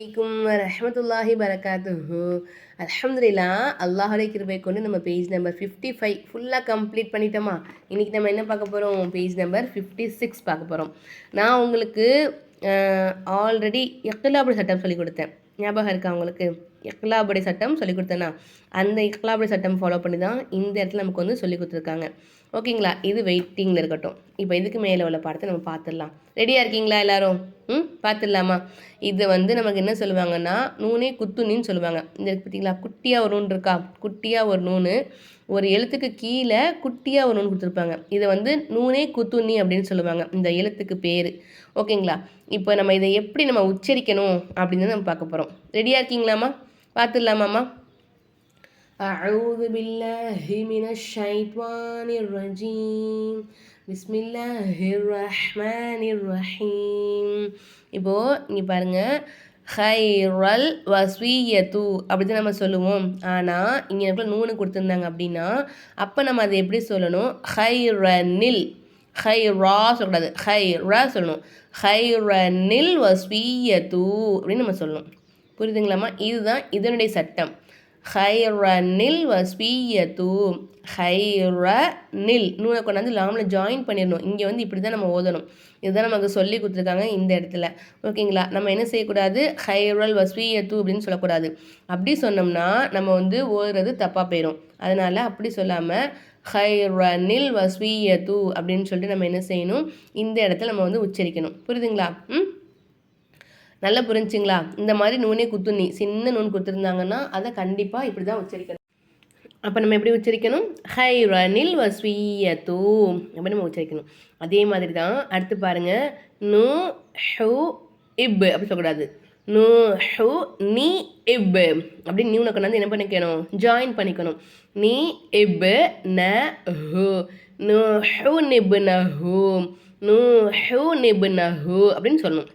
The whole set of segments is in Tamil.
வலைக்கும் ரஹமத்துல்லாஹி பரகாத்துஹு அலமதுல்லா அல்லாஹுடைய கிருபை கொண்டு நம்ம பேஜ் நம்பர் ஃபிஃப்டி ஃபைவ் ஃபுல்லாக கம்ப்ளீட் பண்ணிட்டோமா? இன்றைக்கி நம்ம என்ன பார்க்க போகிறோம் பேஜ் நம்பர் ஃபிஃப்டி சிக்ஸ் பார்க்க போகிறோம் நான் உங்களுக்கு ஆல்ரெடி எக்கலாபடி சட்டம் சொல்லி கொடுத்தேன். ஞாபகம் இருக்கா உங்களுக்கு? இக்லாபடி சட்டம் சொல்லி கொடுத்தேன்னா அந்த இக்லாபடி சட்டம் ஃபாலோ பண்ணி தான் இந்த இடத்துல நமக்கு வந்து சொல்லி கொடுத்துருக்காங்க. ஓகேங்களா? இது வெயிட்டிங்கில் இருக்கட்டும். இப்போ இதுக்கு மேலே உள்ள பாடத்தை நம்ம பார்த்துடலாம். ரெடியாக இருக்கீங்களா எல்லாரும்? ம் பார்த்துடலாமா இது வந்து நமக்கு என்ன சொல்லுவாங்கன்னா நூனே குத்துணின்னு சொல்லுவாங்க. இந்த பார்த்தீங்களா குட்டியாக ஒரு நூன் இருக்கா? குட்டியாக ஒரு நூனு. ஒரு எழுத்துக்கு கீழே குட்டியாக ஒரு நூன் கொடுத்துருப்பாங்க. இதை வந்து நூனே குத்துணி அப்படின்னு சொல்லுவாங்க. இந்த எழுத்துக்கு பேர். ஓகேங்களா? இப்போ நம்ம இதை எப்படி நம்ம உச்சரிக்கணும் அப்படின்னு நம்ம பார்க்க போகிறோம் ரெடியாக இருக்கீங்களாம்மா? பார்த்துடலாமாம்மா أعوذ بالله من الشيطان الرجيم بسم الله الرحمن الرحيم இப்போது இங்கே பாருங்கள் ஹைரல் வஸ்வீயத்து அப்படி தான் நம்ம சொல்லுவோம் ஆனால் இங்கே எனக்கு நூனு கொடுத்துருந்தாங்க அப்படின்னா அப்போ நம்ம அதை எப்படி சொல்லணும் ஹைரனில் ஹை ரா சொல்லக்கூடாது ஹை ரா சொல்லணும் ஹைரனில் வஸ்வீயத்து அப்படின்னு நம்ம சொல்லணும் புரியுதுங்களாம்மா இதுதான் இதனுடைய சட்டம் ஹைரனில் வஸ்வீயத்து ஹைரனில். நூலை கொண்டாந்து லாமில் ஜாயின் பண்ணிடணும். இங்கே வந்து இப்படி தான் நம்ம ஓதணும். இதுதான் நமக்கு சொல்லி கொடுத்துருக்காங்க இந்த இடத்துல. ஓகேங்களா? நம்ம என்ன செய்யக்கூடாது? ஹைரல் வஸ்வீயத்து அப்படின்னு சொல்லக்கூடாது. அப்படி சொன்னோம்னா நம்ம வந்து ஓதுறது தப்பாக போயிடும் அதனால் அப்படி சொல்லாமல் ஹைரனில் வஸ்வீயத்து அப்படின்னு சொல்லிட்டு நம்ம என்ன செய்யணும்? இந்த இடத்துல நம்ம வந்து உச்சரிக்கணும். புரியுதுங்களா? ம்? நல்லா புரிஞ்சுங்களா? இந்த மாதிரி நூனே குத்துணி சின்ன நூன் கொடுத்துருந்தாங்கன்னா அதை கண்டிப்பாக இப்படி தான் உச்சரிக்கணும். அப்போ நம்ம எப்படி உச்சரிக்கணும்? ஹை ரனில் வஸ்வீயத்து அப்படி நம்ம உச்சரிக்கணும். அதே மாதிரி தான் அடுத்து பாருங்கள் நூ ஹூ இப் அப்படி சொல்லக்கூடாது. நூ ஹூ நீ இப். அப்படி நியூனை கொண்டாந்து என்ன பண்ணிக்கணும்? ஜாயின் பண்ணிக்கணும். நீ இப் ந ஹூ. நூ ஹூ நிப் ந ஹூ. நூ ஹூ நிப் ந ஹூ அப்படின்னு சொல்லணும்.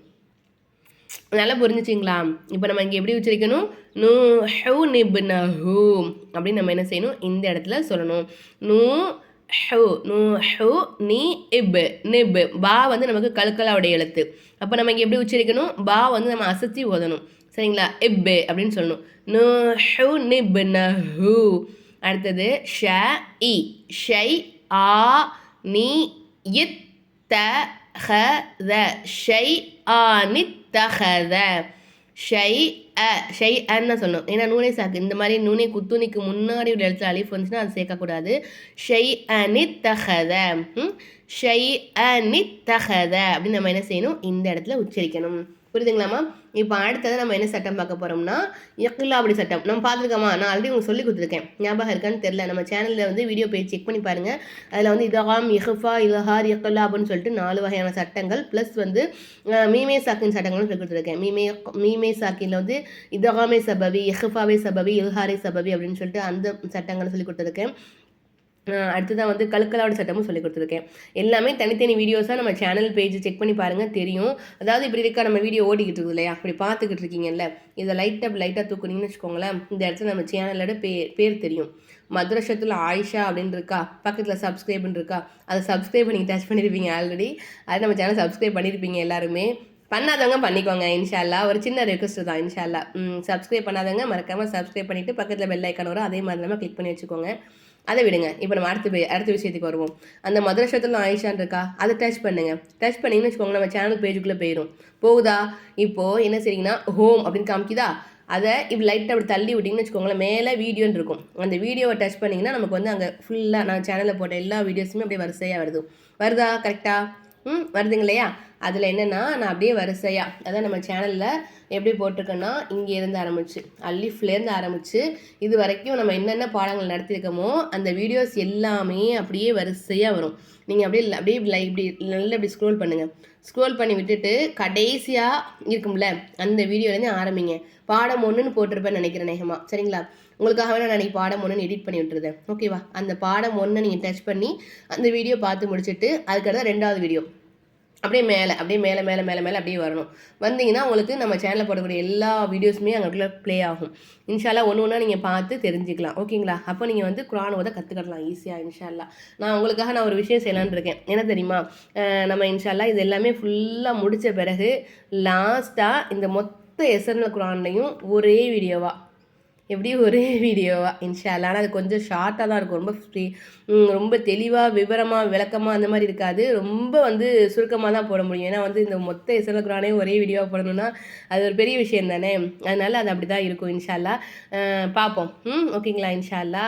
நல்லா புரிஞ்சுச்சிங்களா? இப்போ நம்ம இங்கே எப்படி உச்சரிக்கணும் நூ ஹூ நிப் ஹூ அப்படின்னு நம்ம என்ன செய்யணும்? இந்த இடத்துல சொல்லணும். நூ ஹூ நூ ஹூ நீ இப் நிப். பா வந்து நமக்கு கழுக்கலாவுடைய எழுத்து. அப்போ நம்ம இங்கே எப்படி உச்சரிக்கணும் பா வந்து நம்ம அசத்தி ஓதணும். சரிங்களா? இப் அப்படின்னு சொல்லணும். நூ ஹூ நிப் நஹூ அடுத்தது ஷ இ. ஷை ஆ நீ இத்த த ஹ ஷை ஆ நித் தஹத ஷை அ ஷை அன்னு சொல்லணும் ஏன்னா நூனே சாக்கு. இந்த மாதிரி நூனை குத்துணிக்கு முன்னாடி உள்ள இடத்துல அலிஃப் வந்துச்சுன்னா அது சேர்க்கக்கூடாது. ஷை அனி தஹத ஷை அனி தஹத அப்படின்னு நம்ம என்ன செய்யணும்? இந்த இடத்துல உச்சரிக்கணும். புரியுதுங்களாம்மா இப்போ அடுத்தது நம்ம என்ன சட்டம் பார்க்க போகிறோம்னா அப்படி சட்டம். நம்ம பார்த்துருக்கோமா? நான் ஆல்ரெடி உங்களுக்கு சொல்லி கொடுத்துருக்கேன். ஞாபகம் இருக்கான்னு தெரில நம்ம சேனலில் வந்து வீடியோ போய் செக் பண்ணி பாருங்கள் அதில் வந்து இதஹாம் இஹஃபா இலஹார் அப்படின்னு சொல்லிட்டு நாலு வகையான சட்டங்கள் ப்ளஸ் வந்து மீமே சாக்கின் சட்டங்களும் சொல்லி கொடுத்துருக்கேன். மீமே மீமே சாக்கியில் வந்து இதகாமே சபவி இஹஃபாவே சபவி இல்ஹாரே சபவி அப்படின்னு சொல்லிட்டு அந்த சட்டங்களை சொல்லி கொடுத்துருக்கேன். அடுத்ததான் வந்து கழுக்கலாவோட சட்டமும் சொல்லி கொடுத்துருக்கேன். எல்லாமே தனித்தனி வீடியோஸாக நம்ம சேனல் பேஜ் செக் பண்ணி பாருங்கள் தெரியும். அதாவது இப்படி இருக்கா நம்ம வீடியோ ஓடிக்கிட்டு இருக்குது இல்லையா? அப்படி பார்த்துக்கிட்டு இருக்கீங்கல்ல? இதை லைட்டாக லைட்டாக தூக்குனீங்கன்னு வச்சுக்கோங்களேன் இந்த இடத்துல நம்ம சேனலோட பே பேர் தெரியும். மதுரஷத்தில் ஆயிஷா அப்படின்னு இருக்கா? பக்கத்தில் சப்ஸ்கிரைப்னு இருக்கா? அதை சப்ஸ்கிரைப் நீங்கள் டச் பண்ணியிருப்பீங்க ஆல்ரெடி அது நம்ம சேனல் சப்ஸ்கிரைப் பண்ணியிருப்பீங்க எல்லாருமே. பண்ணாதவங்க பண்ணிக்கோங்க இன்ஷால்லா ஒரு சின்ன ரெக்வஸ்ட் தான் இன்ஷால்லா சப்ஸ்கிரைப் பண்ணாதவங்க மறக்காமல் சப்ஸ்கிரைப் பண்ணிவிட்டு பக்கத்தில் பெல் ஐக்கான் வரும். அதே மாதிரி நம்ம கிளிக் பண்ணி வச்சுக்கோங்க. அதை விடுங்க. இப்போ நம்ம அடுத்த அடுத்த விஷயத்துக்கு வருவோம். அந்த மதுரை மதுரஷத்தில் ஆயிஷான் இருக்கா? அதை டச் பண்ணுங்கள் டச் பண்ணிங்கன்னு வச்சுக்கோங்க நம்ம சேனல் பேஜுக்குள்ளே போயிடும் போகுதா? இப்போது என்ன செய்றீங்கன்னா ஹோம் அப்படின்னு காமிக்குதா? அதை இப்போ லைட்டாக அப்படி தள்ளி விட்டிங்கன்னு வச்சுக்கோங்களேன் மேலே வீடியோன்னு இருக்கும். அந்த வீடியோவை டச் பண்ணிங்கன்னா நமக்கு வந்து அங்கே ஃபுல்லாக நான் சேனலில் போட்ட எல்லா வீடியோஸுமே அப்படியே வரிசையாக வருது. வருதா? கரெக்டாக ம் வருதுங்க இல்லையா அதில் என்னென்னா நான் அப்படியே வரிசையாக அதான் நம்ம சேனலில் எப்படி போட்டிருக்கேன்னா இங்கே இருந்து ஆரம்பிச்சு அல்லிஃப்லேருந்து ஆரம்பித்து இது வரைக்கும் நம்ம என்னென்ன பாடங்கள் நடத்தியிருக்கோமோ அந்த வீடியோஸ் எல்லாமே அப்படியே வரிசையாக வரும். நீங்கள் அப்படியே அப்படியே லை இப்படி நல்லா இப்படி ஸ்க்ரோல் பண்ணுங்கள் ஸ்க்ரோல் பண்ணி விட்டுட்டு கடைசியாக இருக்கும்ல அந்த வீடியோலேருந்து ஆரம்பிங்க. பாடம் ஒன்றுன்னு போட்டிருப்பேன்னு நினைக்கிறேன் நேகமாக சரிங்களா? உங்களுக்காக நான் அன்றைக்கி பாடம் ஒன்று எடிட் பண்ணி விட்டுருந்தேன் ஓகேவா அந்த பாடம் ஒன்று நீங்கள் டச் பண்ணி அந்த வீடியோ பார்த்து முடிச்சுட்டு அதுக்கடுத்த ரெண்டாவது வீடியோ அப்படியே மேலே அப்படியே மேலே மேலே மேலே மேலே அப்படியே வரணும். வந்தீங்கன்னா உங்களுக்கு நம்ம சேனலில் போடக்கூடிய எல்லா வீடியோஸுமே அங்கே ப்ளே ஆகும். இன்ஷால்லா ஒன்று ஒன்றா நீங்கள் பார்த்து தெரிஞ்சுக்கலாம். ஓகேங்களா அப்போ நீங்கள் வந்து குரான் ஓத கற்றுக்கலாம் ஈஸியாக இன்ஷால்லா நான் உங்களுக்காக நான் ஒரு விஷயம் செய்யலான்னு இருக்கேன். என்ன தெரியுமா? நம்ம இன்ஷால்லா இது எல்லாமே ஃபுல்லாக முடித்த பிறகு லாஸ்ட்டாக இந்த மொத்த எஸ்என்எல் குரான்லையும் ஒரே வீடியோவாக எப்படி ஒரே வீடியோவா இன்ஷால்லா ஆனால் அது கொஞ்சம் ஷார்ட்டாக தான் இருக்கும். ரொம்ப ஃப்ரீ ரொம்ப தெளிவாக விவரமாக விளக்கமாக அந்த மாதிரி இருக்காது. ரொம்ப வந்து சுருக்கமாக தான் போட முடியும். ஏன்னா வந்து இந்த மொத்த இசலக்குரானே ஒரே வீடியோவாக போடணும்னா அது ஒரு பெரிய விஷயம் தானே? அதனால் அது அப்படி தான் இருக்கும் இன்ஷால்லா பார்ப்போம் ம் ஓகேங்களா இன்ஷால்லா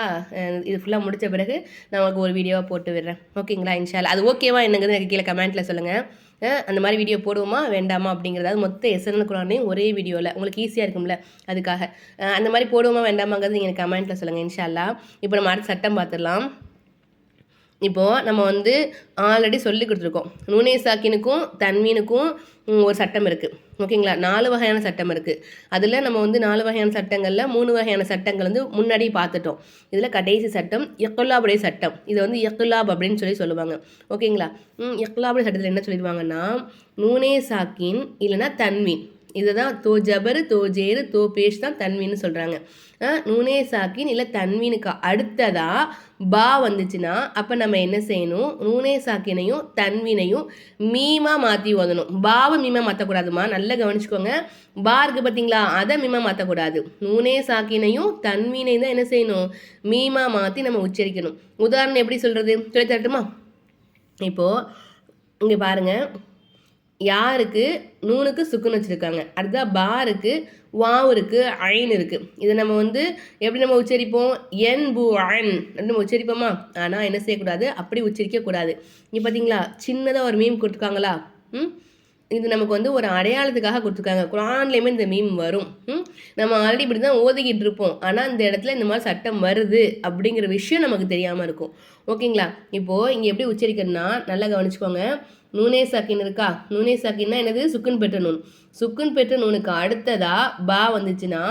இது ஃபுல்லாக முடித்த பிறகு நான் உங்களுக்கு ஒரு வீடியோவாக போட்டு விடுறேன். ஓகேங்களா இன்ஷால்லா அது ஓகேவா என்னங்கிறது எனக்கு கீழே கமெண்ட்டில் சொல்லுங்கள் அந்த மாதிரி வீடியோ போடுவோமா? வேண்டாமா? அப்படிங்கிறதாவது மொத்த எஸ்என்எல் குரானையும் ஒரே வீடியோவில் உங்களுக்கு ஈஸியாக இருக்கும்ல அதுக்காக. அந்த மாதிரி போடுவோமா? வேண்டாமாங்கிறது நீங்கள் கமெண்ட்டில் சொல்லுங்கள் இன்ஷால்லா இப்போ நம்ம அடுத்த சட்டம் பார்த்துடலாம். இப்போது நம்ம வந்து ஆல்ரெடி சொல்லி கொடுத்துருக்கோம். நூனே சாக்கினுக்கும் தன்மீனுக்கும் ஒரு சட்டம் இருக்குது ஓகேங்களா? நாலு வகையான சட்டம் இருக்குது அதில் நம்ம வந்து நாலு வகையான சட்டங்களில் மூணு வகையான சட்டங்கள் வந்து முன்னாடி பார்த்துட்டோம். இதில் கடைசி சட்டம் எக்குல்லாபுடைய சட்டம். இதை வந்து எக்குல்லாப் அப்படின்னு சொல்லி சொல்லுவாங்க. ஓகேங்களா? எக்குல்லாபுடைய சட்டத்தில் என்ன சொல்லிடுவாங்கன்னா நூனே சாக்கின் இல்லைன்னா தன்மீன் இதுதான் தோ ஜபரு தோ ஜேரு தோ பேஷ் தான் தன்மீன்னு சொல்கிறாங்க நூனே சாக்கின் இல்லை தன்வீனுக்கு அடுத்ததாக பா வந்துச்சுன்னா அப்போ நம்ம என்ன செய்யணும்? நூனே சாக்கினையும் தன்வீனையும் மீமா மாற்றி ஓதணும். பாவை மீமா மாற்றக்கூடாதுமா நல்லா கவனிச்சுக்கோங்க. பா இருக்குது பார்த்தீங்களா அதை மீமா மாற்றக்கூடாது நூனே சாக்கினையும் தன்வீனையும் தான் என்ன செய்யணும்? மீமா மாற்றி நம்ம உச்சரிக்கணும். உதாரணம் எப்படி சொல்கிறது சொல்லி தரட்டுமா? இப்போது இங்கே பாருங்கள் யாருக்கு? நூனுக்கு சுக்குன்னு வச்சுருக்காங்க. அடுத்ததாக பாருக்கு வாவ் இருக்குது அயன் இருக்குது இதை நம்ம வந்து எப்படி நம்ம உச்சரிப்போம்? என் பூ அயன் நம்ம உச்சரிப்போமா? ஆனால் என்ன செய்யக்கூடாது? அப்படி உச்சரிக்கக்கூடாது. இங்கே பார்த்தீங்களா சின்னதாக ஒரு மீம் கொடுத்துருக்காங்களா? ம்? இது நமக்கு வந்து ஒரு அடையாளத்துக்காக கொடுத்துருக்காங்க. குரான்லேயுமே இந்த மீம் வரும். நம்ம ஆல்ரெடி இப்படி தான் ஓதிக்கிட்டு இருப்போம். ஆனால் இந்த இடத்துல இந்த மாதிரி சட்டம் வருது அப்படிங்கிற விஷயம் நமக்கு தெரியாமல் இருக்கும். ஓகேங்களா? இப்போது இங்கே எப்படி உச்சரிக்கணும்னா நல்லா கவனிச்சுக்கோங்க. நூனே சாக்கின் இருக்கா? நூனே சாக்கின்னா என்னது? சுக்குன் பெற்ற நூன் சுக்குன் பெற்ற நூனுக்கு அடுத்ததா பா வந்துச்சுன்னா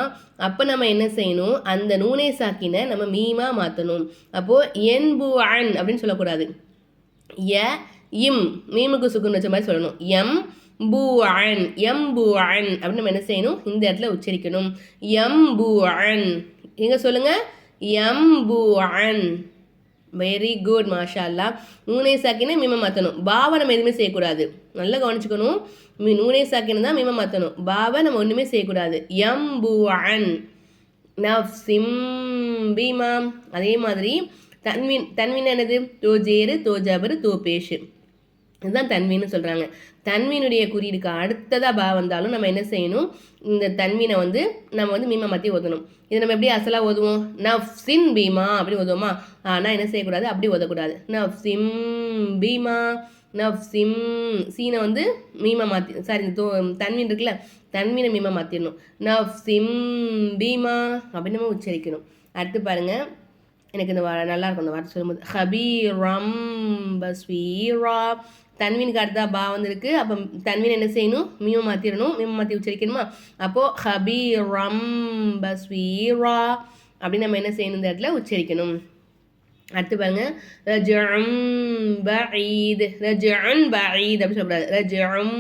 அப்போ நம்ம என்ன செய்யணும்? அந்த நூனே சாக்கினை நம்ம மீமா மாற்றணும் அப்போது என் பு அன் அப்படின்னு சொல்லக்கூடாது. எ இம் மீமுக்கு சுக்குன் வச்ச மாதிரி சொல்லணும். எம் பூ எம் பூ அப்படின்னு நம்ம என்ன செய்யணும்? இந்த இடத்துல உச்சரிக்கணும். எம் பூ அன். எங்கே சொல்லுங்கள் எம் பூ வெரி குட் மாஷா அல்லா நூனே சாக்கினே மீம மாற்றணும் பாவை நம்ம எதுவுமே செய்யக்கூடாது. நல்லா கவனிச்சுக்கணும். மீ நூனே சாக்கினு தான் மீம மாற்றணும் பாவை நம்ம ஒன்றுமே செய்யக்கூடாது. எம் பு நவ் சிம் பீமாம் அதே மாதிரி தன்வின் தன்வின் என்னது? தோ ஜேரு தோ ஜபரு தோ பேஷு இதுதான் தன்வின்னு சொல்கிறாங்க தன்மீனுடைய குறியீடுக்கு அடுத்ததாக பா வந்தாலும் நம்ம என்ன செய்யணும்? இந்த தன்மீனை வந்து நம்ம வந்து மீமா மாற்றி ஓதணும். இதை நம்ம எப்படி அசலாக ஓதுவோம்? நஃப்சின் பீமா அப்படி ஓதுவோமா? ஆனால் என்ன செய்யக்கூடாது? அப்படி ஓதக்கூடாது. நஃப்சிம் சிம் பீமா நஃப்சிம் சிம் சீனை வந்து மீமா மாற்றி சாரி இந்த தோ தன்மீன் இருக்குல்ல தன்மீனை மீமா மாற்றிடணும் நஃப்சிம் சிம் பீமா அப்படின்னு நம்ம உச்சரிக்கணும். அடுத்து பாருங்கள் எனக்கு இந்த நல்லா இருக்கும் இந்த வார்த்தை சொல்லும்போது. ஹபீரம் பஸ்வீரா. தன்வீனுக்கு அடுத்தா பா வந்திருக்கு. அப்போ தன்வீன் என்ன செய்யணும்? மீம மாற்றிடணும் மீம மாற்றி உச்சரிக்கணுமா? அப்போது ஹபி ரம் பஸ்வீரா அப்படின்னு நம்ம என்ன செய்யணும் இந்த இடத்துல உச்சரிக்கணும். அடுத்து பாருங்க. ரஜம் பஈத். ரஜன் பஈத் அப்படின்னு சொல்கிறாரு ரஜம்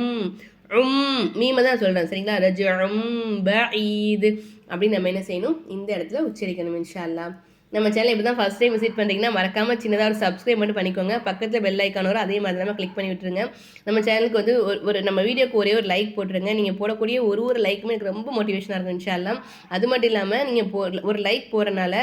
உம் மீமை தான் சொல்கிறேன் சரிங்களா? ரஜம் பஈத் அப்படின்னு நம்ம என்ன செய்யணும்? இந்த இடத்துல உச்சரிக்கணும் இன்ஷா அல்லா நம்ம சேனல் இப்போ தான் ஃபஸ்ட் டைம் விசிட் பண்ணுறீங்கன்னா மறக்காமல் சின்னதாக ஒரு சப்ஸ்கிரைப் மட்டும் பண்ணிக்கோங்க. பக்கத்தில் பெல் ஐக்கான் வரும் அதே மாதிரி தான் கிளிக் பண்ணி விட்டுருங்க. நம்ம சேனலுக்கு வந்து ஒரு நம்ம வீடியோக்கு ஒரே ஒரு லைக் போட்டுருங்க. நீங்கள் போடக்கூடிய ஒரு ஒரு லைக்குமே எனக்கு ரொம்ப மோட்டிவேஷனாக இருக்கும் இன்ஷால்லாம் அது மட்டும் இல்லாமல் நீங்கள் போ ஒரு லைக் போகிறனால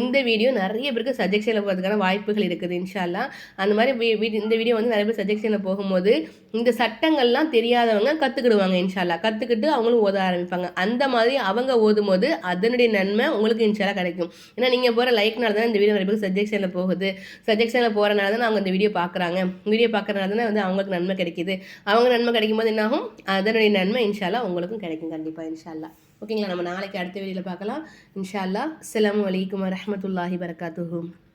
இந்த வீடியோ நிறைய பேருக்கு சஜெக்ஷனில் போகிறதுக்கான வாய்ப்புகள் இருக்குது இன்ஷால்லாம் அந்த மாதிரி இந்த வீடியோ வந்து நிறைய பேர் சஜெக்ஷனில் போகும்போது இந்த சட்டங்கள்லாம் தெரியாதவங்க கற்றுக்கிடுவாங்க இன்ஷால்லா. கற்றுக்கிட்டு அவங்களும் ஓத ஆரம்பிப்பாங்க. அந்த மாதிரி அவங்க ஓதும் போது அதனுடைய நன்மை உங்களுக்கு இன்ஷால்லா கிடைக்கும். ஏன்னா நீங்கள் போகிற லைக்னால தான் இந்த வீடியோ நிறைய பேருக்கு சஜெக்ஷனில் போகுது. சஜெக்ஷனில் போகிறனால தான் அவங்க இந்த வீடியோ பார்க்குறாங்க வீடியோ பார்க்குறனால தான் வந்து அவங்களுக்கு நன்மை கிடைக்கிது. அவங்க நன்மை கிடைக்கும் போது என்னாகும்? அதனுடைய நன்மை இன்ஷால்லா உங்களுக்கும் கிடைக்கும் கண்டிப்பாக இன்ஷால்லா. ஓகேங்களா? நம்ம நாளைக்கு அடுத்த வீடியோவில் பார்க்கலாம் இன்ஷால்லா. அஸ்லாம் வலைக்கம் வரமத்துல்லாஹி வரகாத்துஹூம்